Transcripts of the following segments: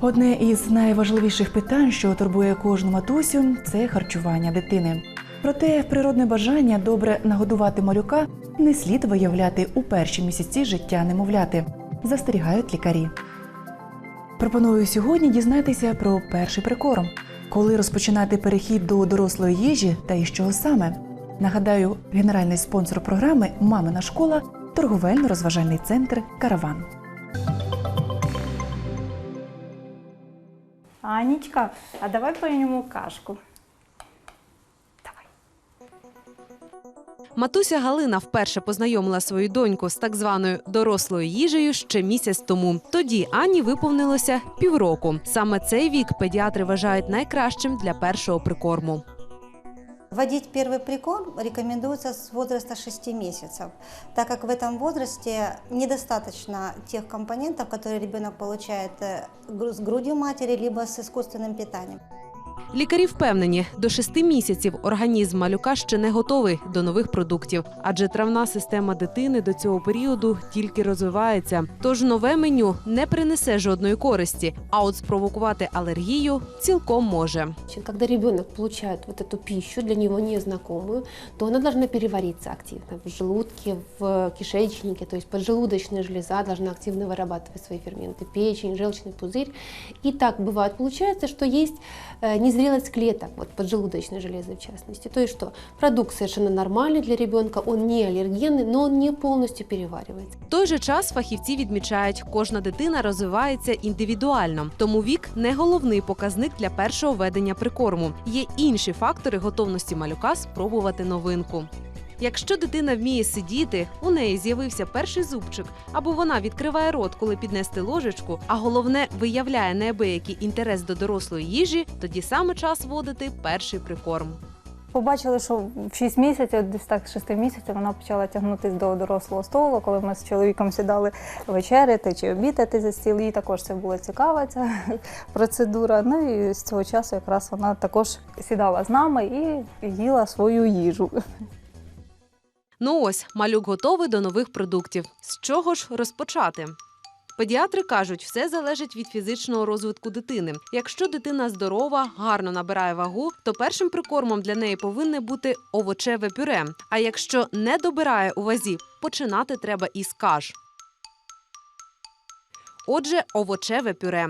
Одне із найважливіших питань, що турбує кожну матусю, це харчування дитини. Проте природне бажання добре нагодувати малюка не слід виявляти у перші місяці життя немовляти, застерігають лікарі. Пропоную сьогодні дізнатися про перший прикорм, коли розпочинати перехід до дорослої їжі та із чого саме. Нагадаю, генеральний спонсор програми Мамина школа торговельно-розважальний центр Караван. Анечка, а давай поїмо кашку. Матуся Галина вперше познайомила свою доньку з так званою дорослою їжею ще місяць тому. Тоді Ані виповнилося півроку. Саме цей вік педіатри вважають найкращим для першого прикорму. Вводить первый прикорм рекомендуется с возраста 6 месяцев, так как в этом возрасте недостаточно тех компонентов, которые ребенок получает э, гру- с грудью матери, либо с искусственным питанием. Лікарі впевнені, до шести місяців організм малюка ще не готовий до нових продуктів, адже травна система дитини до цього періоду тільки розвивається. Тож нове меню не принесе жодної користі, а от спровокувати алергію цілком може. Когда ребенок получает вот эту пищу, для него незнакомую, то она должна перевариться активно в желудке, в кишечнике, то есть поджелудочная железа должна активно вырабатывать свои ферменты, печень, желчный пузырь. И так бывает, получается, что есть э, незрелость клеток, вот поджелудочной железы в частности. То есть что продукт совершенно нормальный для ребенка, он не аллергенный, но он не полностью переваривается. В той же час фахівці відмічають, кожна дитина розвивається індивідуально, тому вік не головний показник для першого ведення прикорму. Є інші фактори готовності малюка спробувати новинку. Якщо дитина вміє сидіти, у неї з'явився перший зубчик, або вона відкриває рот, коли піднести ложечку, а головне виявляє неабиякий інтерес до дорослої їжі, тоді саме час вводити перший прикорм. Побачили, що в 6 місяців, десь так 6 місяців, вона почала тягнутися до дорослого столу, коли ми з чоловіком сідали вечеряти чи обідати за стіл. Їй також це була цікава ця процедура. Ну і з цього часу якраз вона також сідала з нами і їла свою їжу. Ну ось малюк готовий до нових продуктів. З чого ж розпочати? Педіатри кажуть, все залежить від фізичного розвитку дитини. Якщо дитина здорова, гарно набирає вагу, то першим прикормом для неї повинне бути овочеве пюре. А якщо не добирає у вазі, починати треба із каш. Отже, овочеве пюре.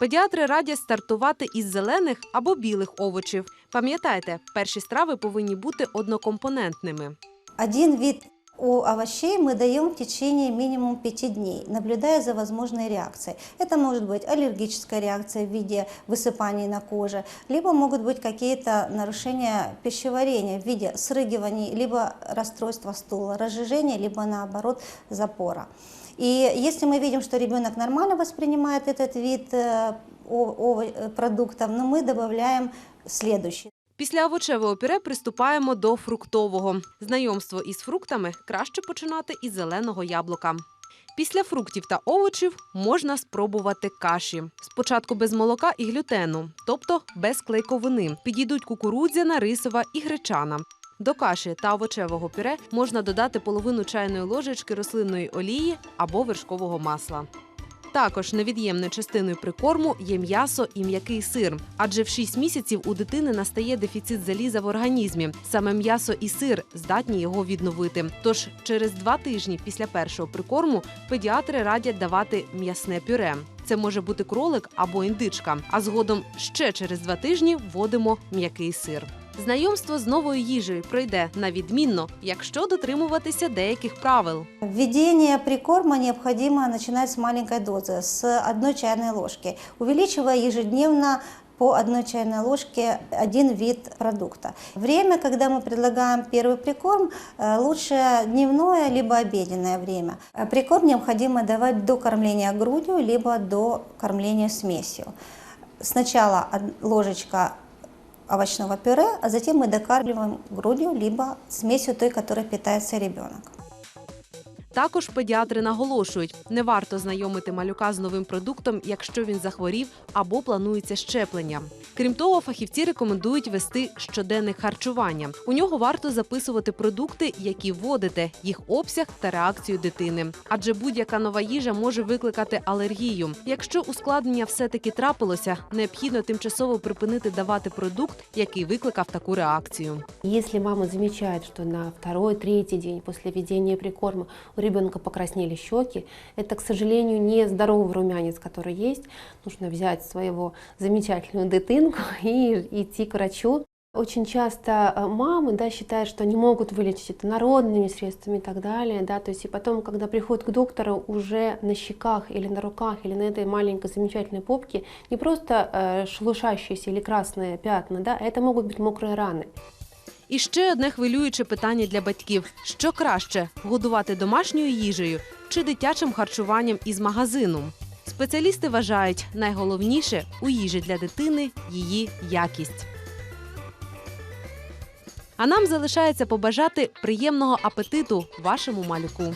Педіатри радять стартувати із зелених або білих овочів. Пам'ятайте, перші страви повинні бути однокомпонентними. Один вид у овощей мы даем в течение минимум 5 дней, наблюдая за возможной реакцией. Это может быть аллергическая реакция в виде высыпаний на коже, либо могут быть какие-то нарушения пищеварения в виде срыгиваний, либо расстройства стула, разжижения, либо наоборот запора. И если мы видим, что ребенок нормально воспринимает этот вид э, э, продуктов, но мы добавляем следующий. Після овочевого пюре приступаємо до фруктового. Знайомство із фруктами краще починати із зеленого яблука. Після фруктів та овочів можна спробувати каші. Спочатку без молока і глютену, тобто без клейковини. Підійдуть кукурудзяна, рисова і гречана. До каші та овочевого пюре можна додати половину чайної ложечки рослинної олії або вершкового масла. Також невід'ємною частиною прикорму є м'ясо і м'який сир, адже в 6 місяців у дитини настає дефіцит заліза в організмі. Саме м'ясо і сир здатні його відновити. Тож через два тижні після першого прикорму педіатри радять давати м'ясне пюре. Це може бути кролик або індичка. А згодом ще через два тижні вводимо м'який сир. Знайомство з новою їжею пройде на відмінно, якщо дотримуватися деяких правил. Введение прикорма необходимо начинать с маленькой дозы, с одной чайной ложки, увеличивая ежедневно по одной чайной ложке один вид продукта. Время, когда мы предлагаем первый прикорм, э, лучше дневное либо обеденное время. Э, Прикорм необходимо давать до кормления грудью, либо до кормления смесью. Сначала од- ложечка овощного пюре, а затем мы докармливаем грудью, либо смесью той, которой питается ребенок. Також педіатри наголошують, не варто знайомити малюка з новим продуктом, якщо він захворів або планується щеплення. Крім того, фахівці рекомендують вести щоденник харчування. У нього варто записувати продукти, які вводите, їх обсяг та реакцію дитини. Адже будь-яка нова їжа може викликати алергію. Якщо ускладнення все-таки трапилося, необхідно тимчасово припинити давати продукт, який викликав таку реакцію. Если мама замечает, что на второй, третий день после введения прикорма у ребенка покраснели щеки, это, к сожалению, не здоровый румянец, который есть. Нужно взять своего замечательную дитинку и идти к врачу. Очень часто э, мамы да, считают, что они могут вылечить это народными средствами и так далее. Да, то есть и потом, когда приходят к доктору, уже на щеках или на руках или на этой маленькой замечательной попке не просто э, шелушащиеся или красные пятна, да, а это могут быть мокрые раны. І ще одне хвилююче питання для батьків: що краще годувати домашньою їжею чи дитячим харчуванням із магазину? Спеціалісти вважають, найголовніше у їжі для дитини її якість. А нам залишається побажати приємного апетиту вашому малюку.